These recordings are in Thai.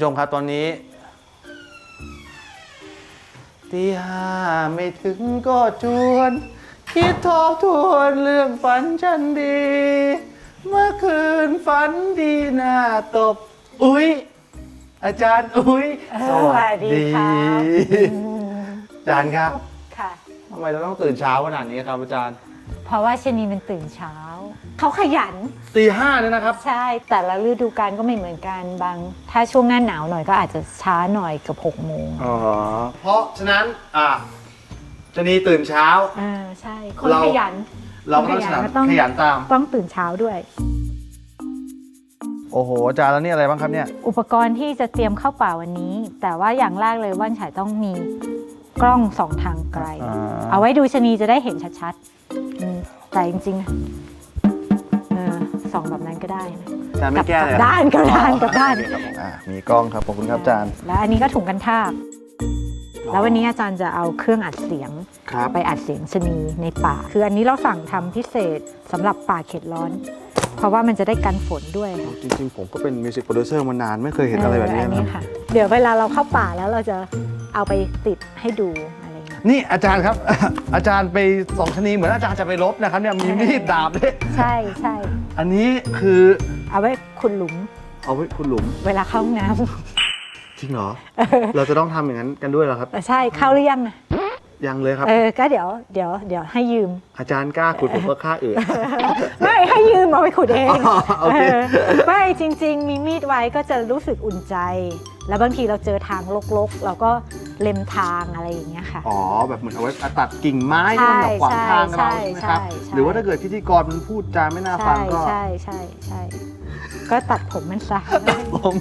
ผู้ชมครับตอนนี้ตีห้าไม่ถึงก็จวน คิดทบทวนเรื่องฝันฉันดี เมื่อคืนฝันดีหน้าตบ อุ๊ย อาจารย์อุ๊ยสวัสดีค่ะ อาจารย์ครับค่ะทำไมเราต้องตื่นเช้าขนาดนี้ครับอาจารย์ เพราะว่าชะนีมันตื่นเช้า เขาขยัน ตีห้าเนี่ยนะครับ ใช่ แต่ละฤดูกาลก็ไม่เหมือนกันบาง ถ้าช่วงหน้าหนาวหน่อยก็อาจจะช้าหน่อยเกับหกโมงอ๋อ เพราะฉะนั้น อะชะนีตื่นเช้า อ่าใช่ คนเรา ขยัน เราก็ต้องขฉยัลานก็ต้อง ขยันตาม ต้องตื่นเช้าด้วย โอ้โหอาจารย์แล้วนี่อะไรบ้างครับเนี่ย อุปกรณ์ที่จะเตรียมเข้าป่าวันนี้ แต่ว่าอย่างแรกเลยว่านฉายต้องมีกล้องสองทางไกล อ่า เอาไว้ดูชะนีจะได้เห็นชัดๆอืมแต่จริงๆเออ สองแบบนั้นก็ได้นะอาจารย์ไม่แก้เลยกลับด้านกลับด้านกลับด้านโอเคครับผมอะมีกล้องครับขอบคุณครับอาจารย์ แล้วอันนี้ก็ถุงกันทาบแล้ววันนี้อาจารย์จะเอาเครื่องอัดเสียง ครับ ไปอัดเสียงชะนีในป่า คืออันนี้เราสั่งทำพิเศษสำหรับป่าเขตร้อน เพราะว่ามันจะได้กันฝนด้วยค่ะจริงๆ ผมก็เป็นมิวสิกโปรดิวเซอร์มานานไม่เคยเห็นอะไรแบบนี้เอันนะนี้ค่ะเดี๋ยวเวลาเราเข้าป่าแล้วเราจะเอาไปติดให้ดูอะไรเงี้ยนี่อาจารย์ครับ อาจารย์ไปส่องชะนีเหมือนอาจารย์จะไปลบนะครับเนี่ยมีมีดดาบด้วย ใช่ใช่ อันนี้คือเอาไว้ขุดหลุม เอาไว้คุณหลุม เวลาเข้าห้องน้จริงเหรอ เราจะต้องทำอย่างนั้นกันด้วยเหรอครับำ ใช่เข้าหรือยังอะยังเลยครับ เออก็เดี๋ยวเดี๋ยวเดี๋ยวให้ยืม อาจารย์กล้าขุดผมก็ฆ่าอื่นไม่ให้ยืมเอาไปขุดเองอ๋อโอเคเออไม่จริง ๆ มีมีดไว้ก็จะรู้สึกอุ่นใจ แล้วบางทีเราเจอทางลกๆ เราก็เล็มทางอะไรอย่างเงี้ยค่ะ อ๋อ แบบเหมือนเอาไว้ตัดกิ่งไม้ใช่ที่มันแบบขวางทางเราใช่ใช่ไหมครับใช่ใช่หรือว่าถ้าเกิดพิธีกรมันพูดจาไม่น่าฟัใช่งก็ใช่ใช่ใช่ก็ตัดผมมันซะผม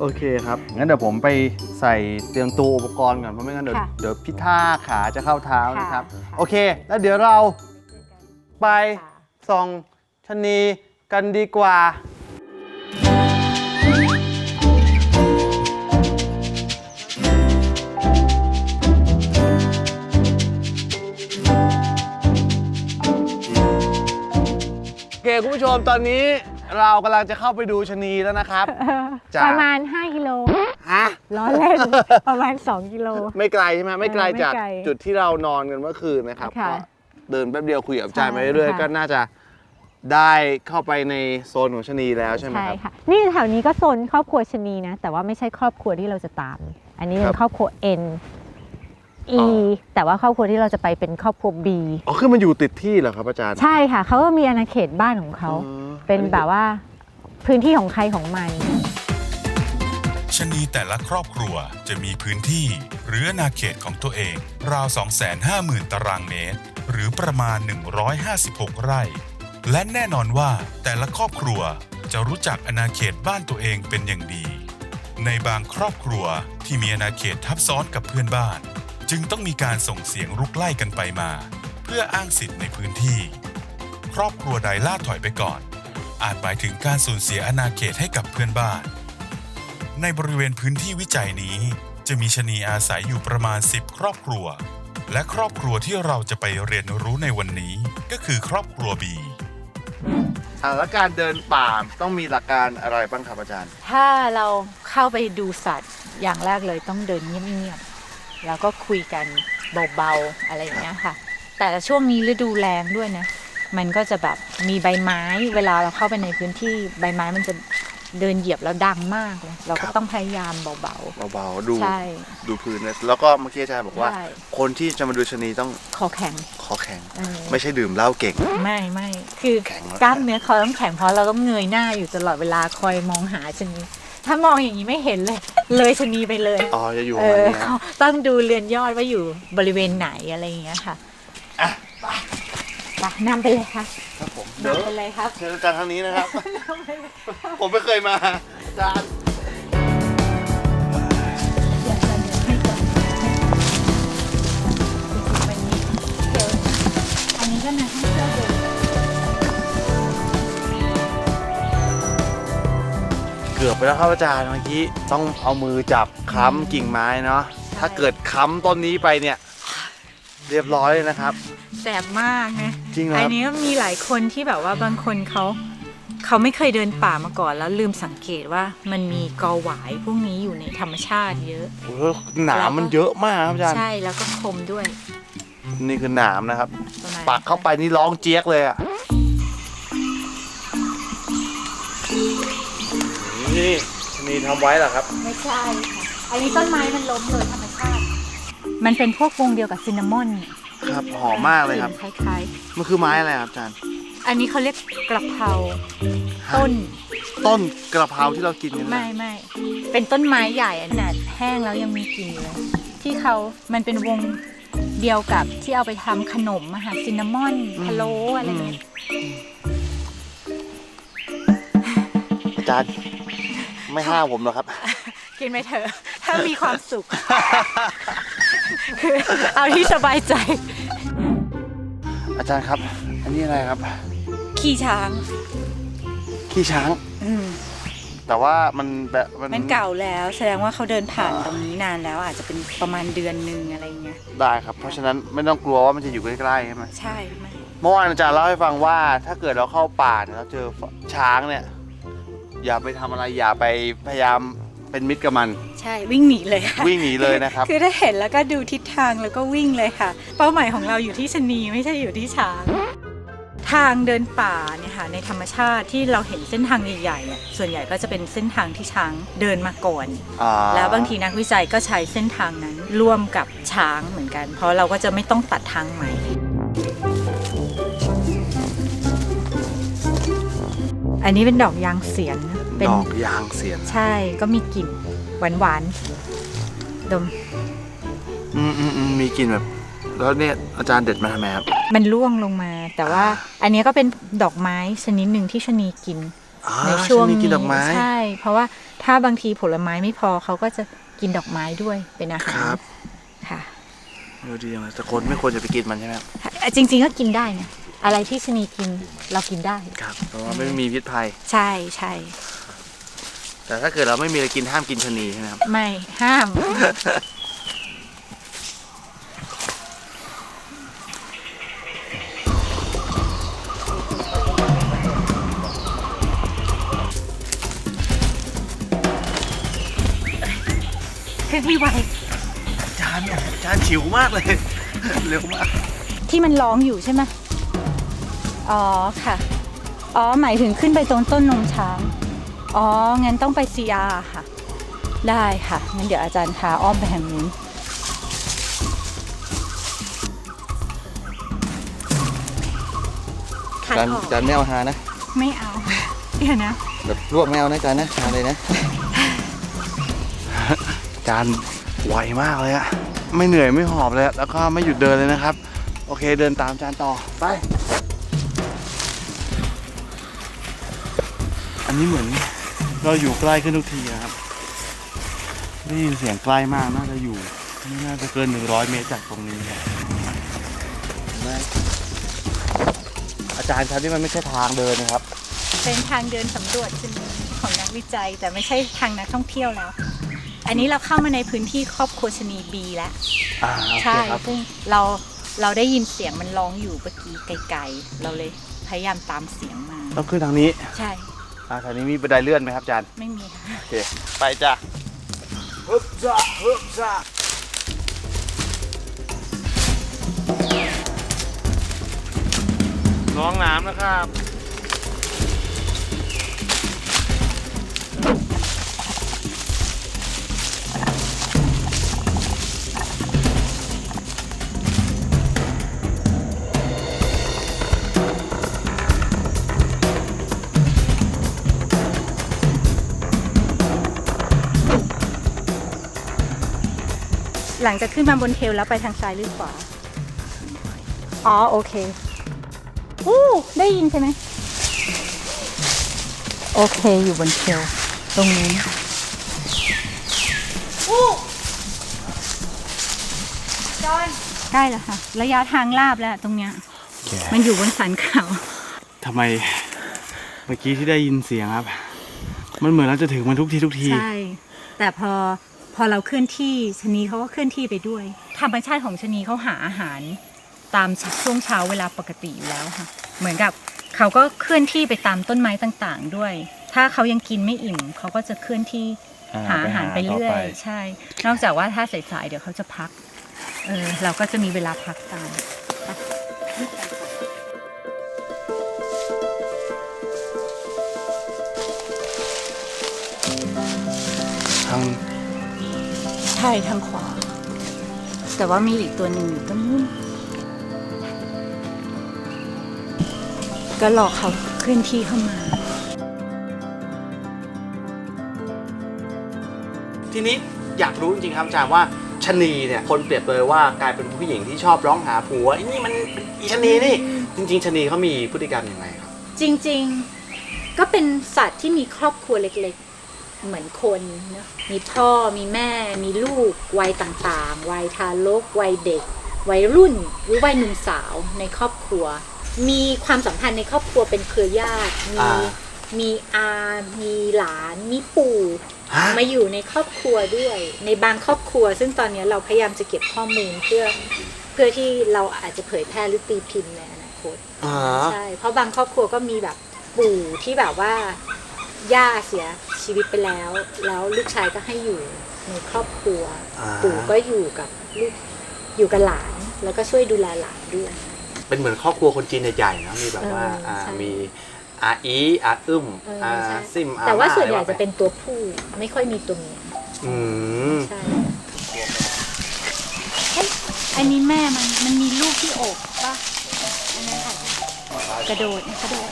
โอเคครับ งั้นเดี๋ยวผมไปใส่เตรียมตัวอุปกรณ์ก่อน เพราะไม่งั้นเดี๋ยวค่ะเดี๋ยวพิท่าขาจะเข้าเท้านะครับค่ะโอเค แล้วเดี๋ยวเราไปส่องชะนีกันดีกว่า คคุณผู้ชมตอนนี้เรากำลังจะเข้าไปดูชะนีแล้วนะครับ จ้ะ ประมาณ 5กิโลฮะล้อเล่น ประมาณ 2 กิโล ไม่ไกลใช่ไหมไม่ไกลเออไม่จากไกลจุดที่เรานอนกันเมื่อคืนนะครับค่ะก็เดินแป๊บเดียวคุยกับอาจารย์ใช่ไปเรื่อยค่ะๆก็น่าจะได้เข้าไปในโซนของชะนีแล้วใช่ไหมใช่ครับ ค่ะ นี่แถวนี้ก็โซนครอบครัวชะนีนะ แต่ว่าไม่ใช่ครอบครัวที่เราจะตาม อันนี้เป็ครันบ ครอบครัว N อ๋ E อแต่ว่าครอบครัวที่เราจะไปเป็นครอบครัว B อ๋อคือมันอยู่ติดที่เหรอครับอาจารย์ ใช่ค่ะ เขาก็มีอาณาเขตบ้านของเขา อ๋อ เป็นแบบว่าพื้นที่ของใครของมันชนีแต่ละครอบครัวจะมีพื้นที่ หรืออาณาเขตของตัวเอง ราว 250,000 ตารางเมตร หรือประมาณ 156 ไร่ และแน่นอนว่าแต่ละครอบครัวจะรู้จักอาณาเขตบ้านตัวเองเป็นอย่างดี ในบางครอบครัวที่มีอาณาเขตทับซ้อนกับเพื่อนบ้าน จึงต้องมีการส่งเสียงรุกไล่กันไปมา เพื่ออ้างสิทธิ์ในพื้นที่ ครอบครัวใดล่าถอยไปก่อน อาจหมายถึงการสูญเสียอาณาเขตให้กับเพื่อนบ้าน ในบริเวณพื้นที่วิจัยนี้ จะมีชะนีอาศัยอยู่ประมาณ 10 ครอบครัว และครอบครัวที่เราจะไปเรียนรู้ในวันนี้ก็คือครอบครัวบีอ่าแล้วการเดินป่าต้องมีหลักการอะไรบ้างครับอาจารย์ ถ้าเราเข้าไปดูสัตว์อย่างแรกเลยต้องเดินเงียบๆ แล้วก็คุยกันเบาๆอะไรอย่างเงี้ยค่ะ แต่ช่วงนี้ฤดูแรงด้วยนะ มันก็จะแบบมีใบไม้ เวลาเราเข้าไปในพื้นที่ใบไม้มันจะเดินเหยียบแล้วดังมากเลยเราคก็รับต้องพยายามเบาเบาๆดูๆ ใช่ ดูพื้นนะแล้วก็เมื่อกี้อาจารย์บอกว่า ใช่ คนที่จะมาดูชะนีต้องคอแข็งคอแข็ง เออ ไม่ใช่ดื่มเหล้าเก่ง ไม่ไม่คือแข็งแล้วกล้ามเนื้อเขาต้องแข็งเพราะเราต้องเงยหน้าอยู่ตลอดเวลาคอยมองหาชะนี ถ้ามองอย่างนี้ไม่เห็นเลย เลยชะนีไปเลยอ๋อจะอยู่ปเอระมาณอนี้นะเขาต้องดูเรือนยอดว่าอยู่บริเวณไหนอะไรอย่างเงี้ยค่ะไปนำไปเลยค่ะครับผมเดี๋ยวนำไปเลยครับเชิญอาจารย์ทางนี้นะครับ ผมไม่เคยมาอาจารย์ เกือบไปแล้วครับอาจารย์เมื่อกี้ต้องเอามือจับค้ำกิ่งไม้เนาะถ้าเกิดค้ำต้นนี้ไปเนี่ย เรียบร้อยเลยนะครับ แสบมากนะจริงเหรออัคนรับนี้ก็มีหลายคนที่แบบว่าบางคนเขาเขาไม่เคยเดินป่ามาก่อนแล้วลืมสังเกตว่ามันมีกอหวายพวกนี้อยู่ในธรรมชาติเยอะ โอ้โหหนามมันเยอะมากครับอาจารย์ ใช่แล้วก็คมด้วยนี่คือหนามนะครับ ประมาณปักเข้าไปนี่ร้องเจี๊ยกเลยอะ นี่ชนีทำไว้เหรอครับ ไม่ใช่ค่ะ อันนี้ต้นไม้มันล้มโดยธรรมชาติ มันเป็นพวกวงเดียวกับซินนามอนครับหอมมากเลยครับคล้ายมันคือไม้อะไรครับอาจารย์ ๆ อันนี้เขาเรียกกระเพราต้น ต้นกระเพราที่เรากินกันนะไม่ไม่ เป็นต้นไม้ใหญ่ขนาดแห้งแล้วยังมีกลิ่นอยู่เลย ที่เขามันเป็นวงเดียวกับที่เอาไปทำขนมอาหารซินนามอนพะโล้อะไรเงี้ยอาจารย์ ไม่ห้ามผมหรอกครับ กินไปเถอะ ถ้ามีความสุข คือเอาที่สบายใจ อาจารย์ครับ อันนี้อะไรครับ ขี่ช้าง ขี้ช้าง อืม แต่ว่ามันแบบมันเก่าแล้วแสดงว่าเขาเดินผ่านตรงนี้นานแล้วอาจจะเป็นประมาณเดือนหนึ่งอะไรเงี้ย ได้ครับ เพราะฉะนั้นไม่ต้องกลัวว่ามันจะอยู่ใกล้ๆใช่ไหมใช่ไหมเมื่อวานอาจารย์เล่าให้ฟังว่า ถ้าเกิดเราเข้าป่าเนี่ยเราเจอช้างเนี่ย อย่าไปทำอะไรอย่าไปพยายามเป็นมิตรกับมัน ใช่วิ่งหนีเลยค่ะ วิ่งหนีเลยนะครับ คือถ้าเห็นแล้วก็ดูทิศทางแล้วก็วิ่งเลยค่ะ เป้าหมายของเราอยู่ที่ชะนีไม่ใช่อยู่ที่ช้าง ทางเดินป่าเนี่ยค่ะในธรรมชาติที่เราเห็นเส้นทางใหญ่ๆอะส่วนใหญ่ก็จะเป็นเส้นทางที่ช้างเดินมาก่อน อ่าแล้วบางทีนักวิจัยก็ใช้เส้นทางนั้นร่วมกับช้างเหมือนกัน เพราะเราก็จะไม่ต้องตัดทางใหม่ อันนี้เป็นดอกยางเสียนเป็นดอกยางเสียนใช่ก็มีกลิ่นหวานๆดม อืมอืมอืมมีกลิ่นแบบ แล้วเนี่ยอาจารย์เด็ดมาทำไมครับ มันร่วงลงมา แต่ว่าอันเนี้ยก็เป็นดอกไม้ชนิดหนึ่งที่ชะนีกิน อ่าในช่วงชะนีนี้กินดอกไม้ ใช่ เพราะว่าถ้าบางทีผลไม้ไม่พอเขาก็จะกินดอกไม้ด้วยเป็นอาหาครรับ ค่ะเออดีจังเลยแต่คนไม่ควรจะไปกินมันใช่ไหมครับจริง ๆ ก็กินได้นะ อะไรที่ชะนีกินเรากินได้ ครับเพราะว่าไม่มีพิษภัย ใช่ใช่แต่ถ้าเกิดเราไม่มีอะไรกินห้ามกินชะนีใช่ไหมครับ ไม่ห้าม คือพี่ไวอาจารย์เนี่ยอาจารย์ฉิวมากเลย เร็วมาก ที่มันร้องอยู่ใช่ไหม อ๋อค่ะ อ๋อหมายถึงขึ้นไปตรงต้นนมช้าง อ๋อ งั้นต้องไป CR ค่ะ ได้ค่ะ งั้นเดี๋ยวอาจารย์พาอ้อมไปทางนู้นอาจารย์อาจารย์ไม่เอาหานะไม่เอา เดี๋ยวนะ แบบลวกไม่เอานะอาจารย์นะหาเลยนะอาจารย์ไวมากเลยอะไม่เหนื่อยไม่หอบเลยอะแล้วก็ไม่หยุดเดินเลยนะครับ โอเคเดินตามอาจารย์ต่อไป อันนี้เหมือนเราอยู่ใกล้ขึ้นทุกทีนะครับได้ยินเสียงใกล้มากน่าจะอยู่ไม่น่าจะเกิน100เมตรจากตรงนี้ครับเห็นไหมอาจารย์ครับนี่มันไม่ใช่ทางเดินนะครับ เป็นทางเดินสำรวจชนิดของนักวิจัยแต่ไม่ใช่ทางนักท่องเที่ยวแล้ว อันนี้เราเข้ามาในพื้นที่ครอบครัวชนีบีแล้วอ่าโอเคใช่ครับซึ่งเราเราได้ยินเสียงมันร้องอยู่เมื่อกี้ไกลๆ เราเลยพยายามตามเสียงมาต้องขึ้นทางนี้ ใช่ อ่าทางนี้มีบันไดเลื่อนไหมครับอาจารย์ ไม่มีค่ะ โอเค ไปจ้ะฮึบจ้ะฮึบจ้ะน้องน้ำนะครับ ลังจากขึ้นมาบนเทลแล้วไปทางซ้ายหรือขวา อ๋อ โอเคอู้ได้ยินใช่ไหม โอเคอยู่บนเทลตรงนี้จอนใกล้แล้วค่ะ ระยะทางลาบแล้วตรงเนี้ย มันอยู่บนสันเขาทำไมเมื่อกี้ที่ได้ยินเสียงครับ มันเหมือนเราจะถึงมันทุกทีทุกที ใช่ แต่พอ พอเราเคลื่อนที่ชะนีเขาก็เคลื่อนที่ไปด้วย ธรรมชาติของชะนีเขาหาอาหาร ตามช่วงเช้าเวลาปกติอยู่แล้วค่ะ เหมือนกับเขาก็เคลื่อนที่ไปตามต้นไม้ต่างๆ ด้วย ถ้าเขายังกินไม่อิ่มเขาก็จะเคลื่อนที่หาอาหารไปเรื่อย ใช่ นอกจากว่าถ้าสายๆเดี๋ยวเขาจะพัก เออเราก็จะมีเวลาพักตาม ใช่ทางขวา แต่ว่ามีอีกตัวหนึ่งอยู่ตรงนู้นก็รอเขาเคลื่อนที่เข้ามา ทีนี้อยากรู้จริงๆครับอาจารย์ว่าชะนีเนี่ยคนเปรียบเลยว่ากลายเป็นผู้หญิงที่ชอบร้องหาผัวไอ้นี่มันอีชะนีนี่ จริง ๆชะนีเขามีพฤติกรรมยังไงครับ จริงๆ ก็เป็นสัตว์ที่มีครอบครัวเล็กๆ เหมือนคนเนอะมีพ่อมีแม่มีลูกวัยต่างๆ วัยทารกวัยเด็ก วัยรุ่นหรือวัยหนุ่มสาวในครอบครัว มีความสัมพันธ์ในครอบครัวเป็นเครือญาติมี อ่า มีอามีหลาน มีปู่ ฮะ มาอยู่ในครอบครัวด้วย ในบางครอบครัว ซึ่งตอนนี้เราพยายามจะเก็บข้อมูลเพื่อเพื่อที่เราอาจจะเผยแพร่หรือตีพิมพ์ในอนาคต อ่า ใช่ เพราะบางครอบครัวก็มีแบบปู่ที่แบบว่า ย่าเสียชีวิตไปแล้ว แล้วลูกชายก็ให้อยู่ในครอบครัว อ่า ปู่ก็อยู่กับลูกอยู่กับหลาน แล้วก็ช่วยดูแลหลานด้วย เป็นเหมือนครอบครัวคนจีนใหญ่ๆนะมีแบบว่าเอออ่อ่าใช่มีอาอีอาอึ้มเอออาใช่ ซิมอาแต่ว่าม่ส่วนใหญ่อไรจะเป็นตัวผู้ไม่ค่อยมีตัวเมียอืมใช่เฮ้ยอันนี้แม่มันมันมีลูกที่อกป่ะอันนั้นอาจจะกระโดดนะกระโดด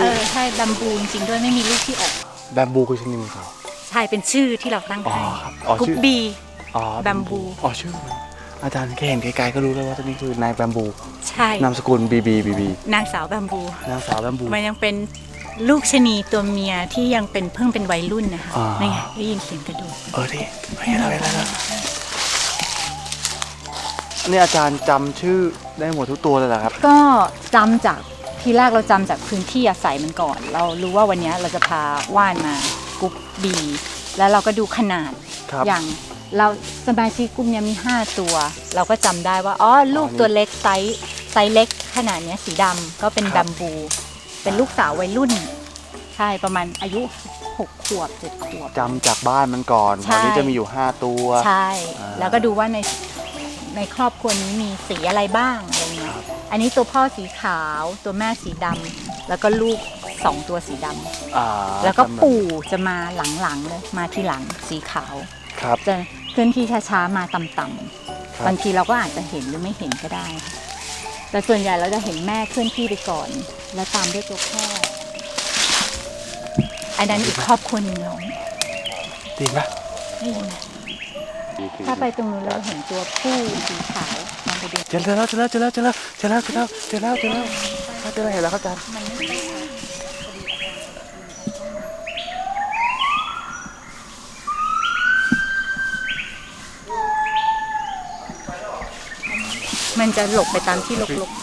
เออใช่บัมบูจริงๆด้วยไม่มีลูกที่อกแบมบูคือชะนีของเขาใช่เป็นชื่อที่เราตั้งอ๋อให้ครับอ๋อกุ๊ชื่บอบี อ๋อแบมบู อ๋อชื่อมันอาจารย์แค่เห็นไกลๆก็รู้แล้วว่าตัวนี้คือนายแบมบูใช่ นามสกุลบีบีบีบีนางสาวแบมบู นางสาวแบมบู มันยังเป็นลูกชะนีตัวเมียที่ยังเป็นเพิ่งเป็นวัยรุ่นนะคะอ่า นี่ไงได้ยินเสียงกระโดดเออดิไม่เห็นอะไรแล้วอันนี้อาจารย์จำชื่อได้หมดทุกตัวเลยเหรอครับ ก็จำจาก ทีแรกเราจำจากพื้นที่อาศัยมันก่อน เรารู้ว่าวันนี้เราจะพาว่านมากุ๊บบีแล้วเราก็ดูขนาดครับอย่างเราสมาชิกกลุ่มเนี้ยมี 5 ตัว เราก็จำได้ว่าอ๋อลูกตัวเล็กไซส์ไซส์เล็กขนาดเนี้ยสีดำก็เป็นแบมบู เป็นลูกสาววัยรุ่น ใช่ประมาณอายุ 6 ขวบ 7 ขวบจำจากบ้านมันก่อนใช่ตอนนี้จะมีอยู่ 5 ตัว ใช่อ่าแล้วก็ดูว่าในในครอบครัวนี้มีสีอะไรบ้างอะไรเงี้ย อันนี้ตัวพ่อสีขาวตัวแม่สีดำแล้วก็ลูกสองตัวสีดำอ่าแล้วก็จำปู่จะมาหลังๆเลยมาทีหลังสีขาว ครับ จะเคลื่อนที่ช้าๆมาต่ำครับ ๆบางทีเราก็อาจจะเห็นหรือไม่เห็นก็ได้แต่ส่วนใหญ่เราจะเห็นแม่เคลื่อนที่ไปก่อน แล้วตามด้วยตัวพ่ออันนั้นอีกครอบครัวหนึ่งเราดีไหมไม่เห็นนะถ้าไปตรงนู้นเราเห็นตัวผู้สีขาวมอง ไปดูเจอแล้วเจอแล้วเจอแล้วเจอแล้วเจอแล้วเจอแล้วเจอแล้วเจอแล้วเจอแล้วเห็นแล้วครับอาจารย์มันไม่ใช่ค่ะมันจะหลบไปตามที่ลกๆ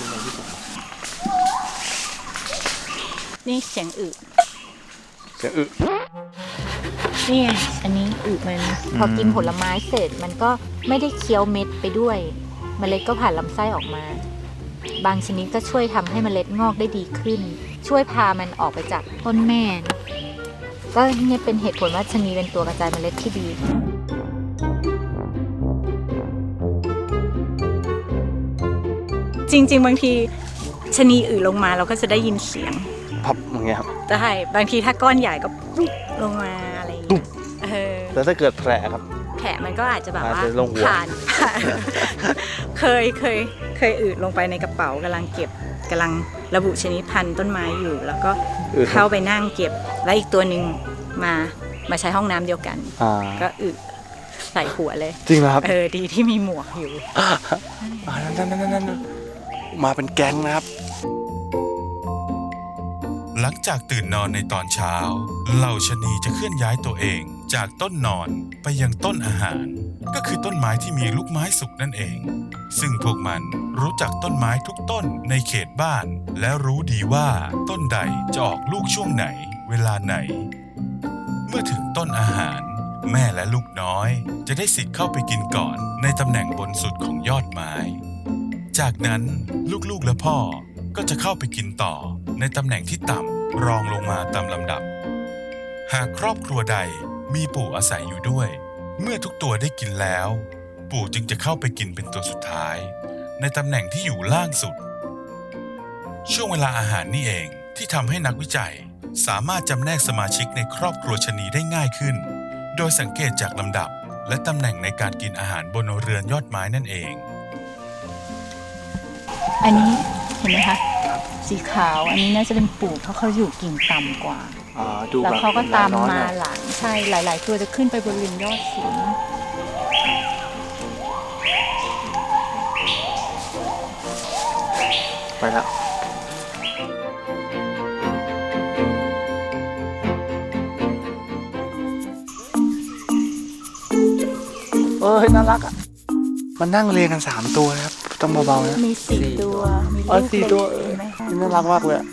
นี่เสียงอึเสียงอึนี่ไงอันนี้อึมัน พอกินผลไม้เสร็จมันก็ไม่ได้เคี้ยวเม็ดไปด้วย เมล็ดก็ผ่านลำไส้ออกมา บางชนิดก็ช่วยทำให้เมล็ดงอกได้ดีขึ้น ช่วยพามันออกไปจากต้นแม่นะก็เนี่ยเป็นเหตุผลว่าชะนีเป็นตัวกระจายเมล็ดที่ดีจริง ๆ บางทีชะนีอึลงมาเราก็จะได้ยินเสียงพับอย่างเงี้ยครับ ใช่บางทีถ้าก้อนใหญ่ก็ปุ๊บลงมาอะไรอย่างเงี้ยเออ แต่ถ้าเกิดแผลครับ แผลมันก็อาจจะแบบว่าอาจจะลงหัวผ่าน เคยเคยเคยอืดลงไปในกระเป๋ากำลังเก็บกำลังระบุชนิดพันธุ์ต้นไม้อยู่ แล้วก็อึเข้าไปนั่งเก็บ แล้วอีกตัวหนึ่งมามาใช้ห้องน้ำเดียวกัน อ่าก็อึใส่หัวเลย จริงเหรอครับเออดีที่มีหมวกอยู่ อ่านั่นนั่นนั่นนั่นมาเป็นแก๊งนะครับ หลังจากตื่นนอนในตอนเช้า เหล่าชะนีจะเคลื่อนย้ายตัวเอง จากต้นนอนไปยังต้นอาหาร ก็คือต้นไม้ที่มีลูกไม้สุกนั่นเอง ซึ่งพวกมันรู้จักต้นไม้ทุกต้นในเขตบ้าน และรู้ดีว่าต้นใดจะออกลูกช่วงไหน เวลาไหน เมื่อถึงต้นอาหาร แม่และลูกน้อย จะได้สิทธิ์เข้าไปกินก่อนในตำแหน่งบนสุดของยอดไม้ จากนั้นลูกๆและพ่อก็จะเข้าไปกินต่อในตำแหน่งที่ต่ำรองลงมาตามลำดับ หากครอบครัวใด มีปู่อาศัยอยู่ด้วย เมื่อทุกตัวได้กินแล้ว ปู่จึงจะเข้าไปกินเป็นตัวสุดท้าย ในตำแหน่งที่อยู่ล่างสุด ช่วงเวลาอาหารนี่เองที่ทำให้นักวิจัยสามารถจำแนกสมาชิกในครอบครัวชนีได้ง่ายขึ้น โดยสังเกตจากลำดับ และตำแหน่งในการกินอาหารบนเรือนยอดไม้นั่นเอง อันนี้เห็นไหมคะ สีขาวอันนี้น่าจะเป็นปู่เพราะเขาอยู่กิ่งต่ำกว่า ดูแล้วแบบเขาก็ตามน้อยๆมาหน่อยหลังใช่หลาย ๆ ตัวจะขึ้นไปบนริมยอดสูงไปแล้วเอ้ยน่ารักอะ มันนั่งเรียงกันสามตัวนะครับ ต้องเบาๆนะมีสี่ตัว มีอ๋อลูกสี่ตัวเล็กๆเห็นไหมคะน่ารักมากเลยอะ